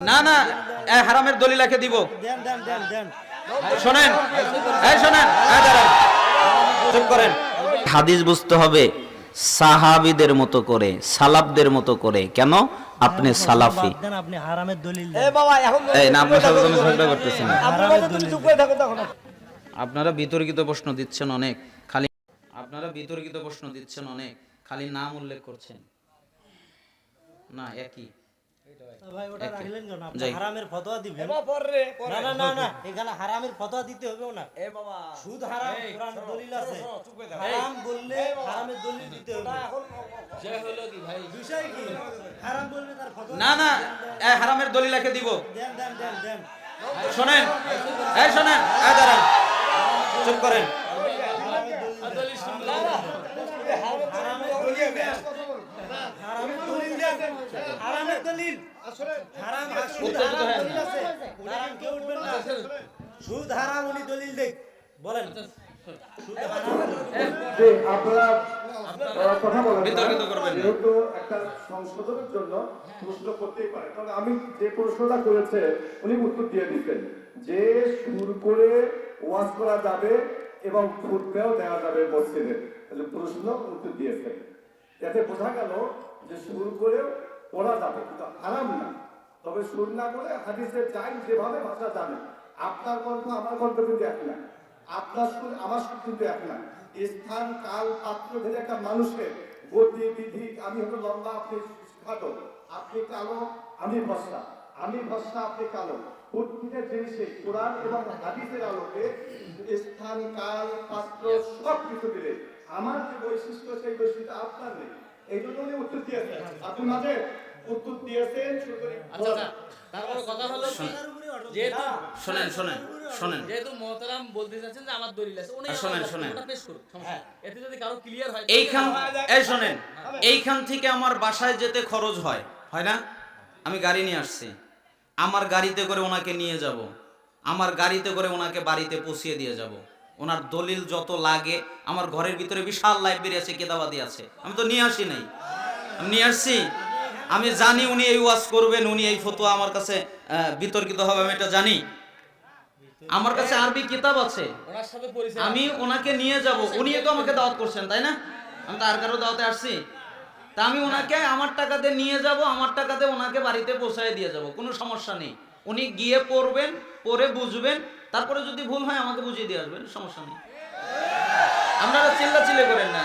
না না হারামের দলিলাকে দিব। দেন দেন দেন দেন শোনেন এই শোনেন এই দাঁড়ান। চুপ করেন। হাদিস বুঝতে হবে সাহাবিদের মতো করে সালাফদের মতো করে। কেন? আপনি সালাফি। আপনি হারামের দলিল এ বাবা এখন এই না আপনার সাথে আমি ঝগড়া করতেছি না। আপনার কথা তুমি চুপ করে থাকো তখন। আপনারা বিতর্কিত প্রশ্ন দিচ্ছেন অনেক খালি আপনারা বিতর্কিত প্রশ্ন দিচ্ছেন অনেক খালি নাম উল্লেখ করছেন। না একই। ভাই ওটা রাখলেন কেন? আপনি হারামের ফতোয়া দিবেন? পর না না না না এখানে হারামের ফতোয়া দিতে হবে না। এ বাবা। সুদ হারাম কোরআন দলিল আছে। চুপ করে থাকো। হারাম বললে হারামের দলিল দিতে হবে। বিষয় কি? হারাম বললে তার ফতোয়া না না এ হারামের দলিলাকে দিব। দেন দেন দেন দেন। শোনেন এই শোনেন এই দাঁড়ান। চুপ করেন। হারামের দলিল হারামের দলিল দেন হারামের দলিল? হারাম সুদ হারাম দলিল আছে। হারাম কেউ উঠবেন না। সুদ হারাম উনি দলিল দেখ। বলেন। যে আপনারা কথা বলেন। বিতর্কিত করবেন যেহেতু একটা সংশোধনের জন্য প্রশ্ন করতেই পারে কারণ আমি যে প্রশ্নটা করেছে উনি উত্তর দিয়ে দিচ্ছেন যে সুর করে ওয়াজ করা যাবে এবং ফুটবেও দেওয়া যাবে মসজিদে। তাহলে প্রশ্ন উত্তর দিয়েছেন। যাতে বোঝা গেল যে সুর করে পড়া যাবে, কিন্তু হারাম না। তবে সুর না করে হাদিসের যাই যেভাবে ভাষা জানে, আপনার কণ্ঠ আমার কণ্ঠ কিন্তু এক না। আপনার সুর, আমার সুর কিন্তু এক না। স্থান, কাল, পাত্র ভেদে একটা মানুষের গতি, বিধি, আমি হলো লম্বা, আপনি খাটো, আপনি কালো, আমি ভস্তা আমি ভস্তা আপনি কালো। প্রত্যেকের জিনিসে কোরআন এবং হাদিসের আলোকে স্থান, কাল, পাত্র সব কিছু দিলে আমার যে বৈশিষ্ট্য, সেই বৈশিষ্ট্য আপনার নেই। এই জন্য উনি উত্তর দিয়েছেন আপনি মাঝে উত্তর দিয়েছেন শুরু তারপরে কথা হলো কি? উপরে অটো যেহেতু শোনেন শোনেন শোনেন। যেহেতু মহতারাম বলতে চাচ্ছেন যে আমার দলিল আছে উনি শোনেন, শোনেন। পেশ করুন এতে যদি কারও ক্লিয়ার হয় এইখান এই শোনেন এইখান থেকে আমার বাসায় যেতে খরচ হয় হয় না? আমি গাড়ি নিয়ে আসছি। আমার গাড়িতে করে ওনাকে নিয়ে যাব। আমার গাড়িতে করে ওনাকে বাড়িতে পৌঁছিয়ে দিয়ে যাব। ওনার দলিল যত লাগে আমার ঘরের ভিতরে বিশাল লাইব্রেরি আছে কেতাবাদি আছে। আমি তো নিয়ে আসি নাই। আমি নিয়ে আসছি। আমি জানি উনি এই ওয়াজ করবেন উনি এই ফতোয়া আমার কাছে বিতর্কিত হবে আমি এটা জানি। আমার কাছে আরবি কিতাব আছে। আমি ওনাকে নিয়ে যাব। উনি তো আমাকে দাওয়াত করছেন তাই না? আমি তো আর কারও দাওয়াতে আসছি। তা আমি ওনাকে আমার টাকাতে নিয়ে যাব আমার টাকাতে ওনাকে বাড়িতে পৌঁছায় দিয়ে যাব। কোনো সমস্যা নেই। উনি গিয়ে পড়বেন পড়ে বুঝবেন তারপরে যদি ভুল হয় আমাকে বুঝিয়ে দিয়ে আসবেন সমস্যা নেই। আপনারা চিল্লা চিল্লে করেন না।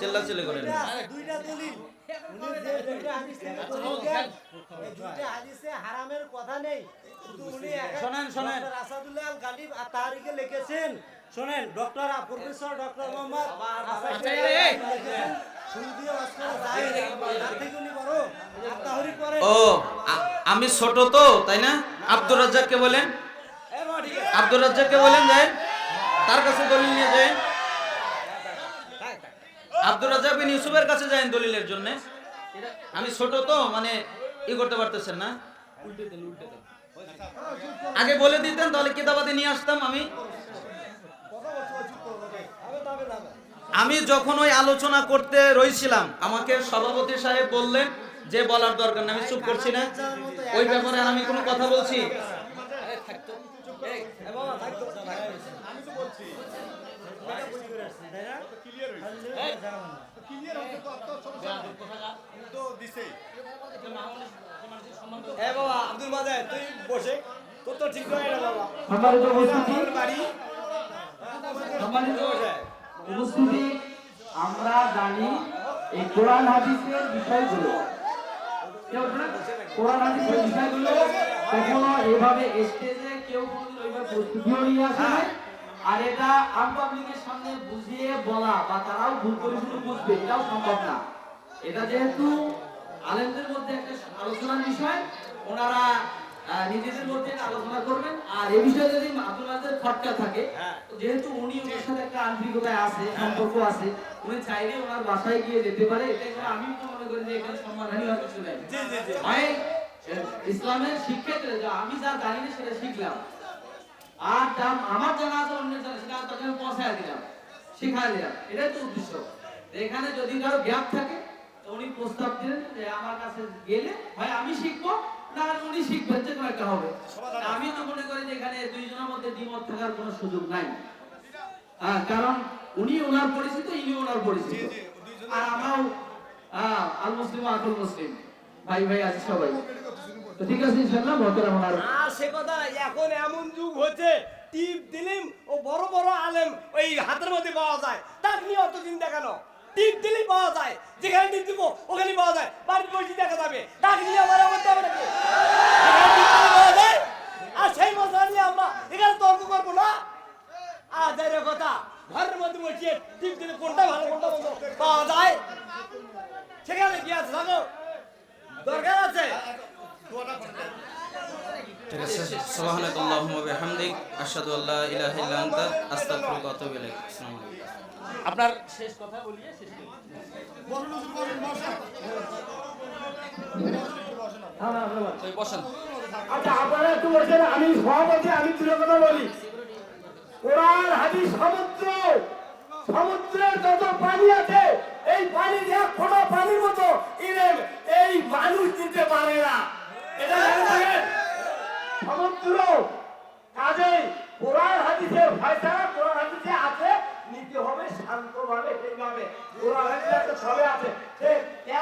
চিল্লা চিল্লে করেন না। তারিখে লিখেছেন শোনেন ডক্টর প্রফেসর ডক্টর মোহাম্মদ আচ্ছা, করে ও আমি ছোট তো তাই না? আব্দুর রাজ্জাককে বলেন। আব্দুর রাজ্জাককে বলেন যায় তার কাছে দলিল নিয়ে যায় আব্দুর রাজ্জাক বিন ইউসুফের কাছে যায় দলিলের জন্য। আমি ছোট তো মানে ই করতে পারতেছেন না। আগে বলে দিতেন, তাহলে কিতাবাদি নিয়ে আসতাম আমি। আমি যখন ওই আলোচনা করতে রইছিলাম, আমাকে সভাপতি সাহেব বললেন যে, বলার দরকার না আমি চুপ করছি না। ওই ব্যাপারে আমি কোনো কথা বলছি। এ বাবা আব্দুল মাজাদ তুই বসে। তোর তো ঠিক হয় না বাবা। আমার বাড়ি। উপস্থিতি আমরা জানি এই কোরআন হাদিসের বিষয়গুলো। কোরআন হাদিসের বিষয়গুলো কখনো এভাবে স্টেজে কেউ ওইভাবে প্রস্তুতিও নিয়ে আসে আর এটা আম পাবলিকের সামনে বুঝিয়ে বলা বা তারাও ভুল করে শুধু বুঝবে এটাও সম্ভব না। এটা যেহেতু আলেমদের মধ্যে একটা আলোচনার বিষয় ওনারা নিজেদের মধ্যে আলোচনা করবেন। আর এই বিষয়ে যদি আব্দুল মাঝের থাকে যেহেতু উনি ওনার সাথে একটা আন্তরিকতায় আছে সম্পর্ক আছে উনি চাইলে ওনার বাসায় গিয়ে যেতে পারে। এটা আমি মনে করি যে এখানে সম্মানহানি হয় আহ, ইসলামের শিক্ষাতে যা আমি যা জানি না সেটা শিখলাম। আর যা আমার জানা আছে অন্যের জানা সেটা তাকে আমি পৌঁছায় দিলাম দিলাম। এটাই তো উদ্দেশ্য। এখানে যদি কারও গ্যাপ থাকে তো উনি প্রস্তাব দিলেন যে আমার কাছে গেলে হয় আমি শিখব না উনি শিখবেন যে কোনো একটা হবে। আমি তো মনে করি যে এখানে দুইজনের মধ্যে দ্বিমত থাকার কোনো সুযোগ নাই। আহ, কারণ উনি ওনার পরিচিত ইনি ওনার পরিচিত। আর আমরাও আল মুসলিম আকুল মুসলিম ভাই ভাই আছে সবাই। তো ঠিক আছে ইনশাআল্লাহ মহতারাম ওনার আর। সে কথা এখন এমন যুগ হচ্ছে, টিপ দিলিম ও বড় বড় আলেম ওই হাতের মধ্যে পাওয়া যায়। তার নিয়ে অত চিন্তা কেন? টিপ দিলেই পাওয়া যায়, যেখানে টিপ দিব ওখানে পাওয়া যায়, বাড়ির বসে দেখা যাবে। ডাক নিয়ে আমার করতে হবে নাকি? আর সেই মশলা নিয়ে আমরা এখানে তর্ক করব না। আর কথা, ঘরের মধ্যে বসিয়ে টিপ দিলে কোনটা ভালো, কোনটা মন্দ পাওয়া যায়? সেখানে কি আছে দরকার আছে? ঠিক আছে সুবহানাকাল্লাহুম্মা ওয়া বিহামদিক আশহাদু আল্লা ইলাহা ইল্লা আনতা আস্তাগফিরুকা ওয়া আতুবু ইলাইক আসসালামু আলাইকুম আপনার শেষ কথা বলিয়ে শেষ করুন। ওই বসেন আচ্ছা আপনারা একটু বলছেন আমি সভাপতি আমি তুলে কথা বলি কোরআন হাদিস সমুদ্র সমুদ্রের যত পানি আছে এই পানির এক ফোঁটা পানির মতো ইরেন এই মানুষ দিতে পারে না? সমুদ্র কাজেই কোরআন হাদিসের ফয়সালা কোরআন হাদিসে আছে নিতে হবে শান্তভাবে সেইভাবে। কোরআন হাদিসে ছবে আছে। সে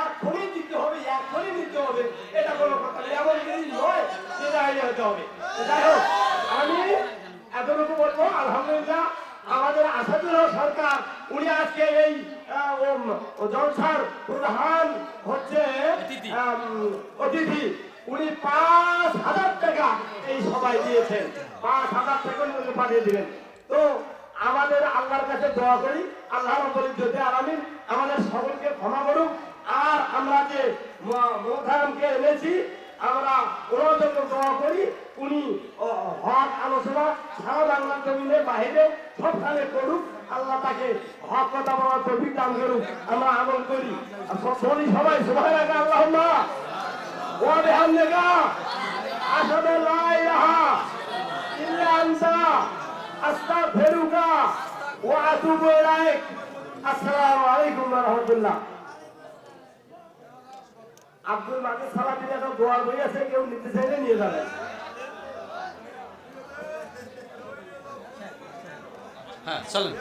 এখনই দিতে হবে এখনই নিতে হবে। এটা কোনো কথা নেই। এমন জিনিস নয় যেটা আইডিয়া হতে হবে। যাই হোক আমি এতটুকু বলব আলহামদুলিল্লাহ আমাদের আসাদুল্লাহ সরকার উনি আজকে এই জলসার প্রধান হচ্ছে অতিথি। উনি পাঁচ হাজার টাকা এই সবাই দিয়েছেন। পাঁচ হাজার টাকা উনি পাঠিয়ে দিলেন। তো আমাদের আল্লাহর কাছে দোয়া করি, আল্লাহ রব্বুল যদি আলামিন আমাদের সকলকে ক্ষমা করুক। আর আমরা যে মোধামকে এনেছি, আমরা ওনার জন্য দোয়া করি, উনি হক আলোচনা সারা বাংলার জমিনে বাহিরে সবখানে করুক। আল্লাহ তাকে হক কথা বলার তৌফিক দান করুক। আমরা আমল করি। বলি সবাই সবাই আল্লাহ وبحمدك أشهد أن لا إله إلا أنت أستغفرك وأتوب إليك السلام عليكم ورحمة الله আব্দুল মাজিদ সালাদিন একটা দোয়ার বই আছে কেউ নিতে চাইলে নিয়ে যাবেন হ্যাঁ চলেন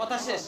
কথা শেষ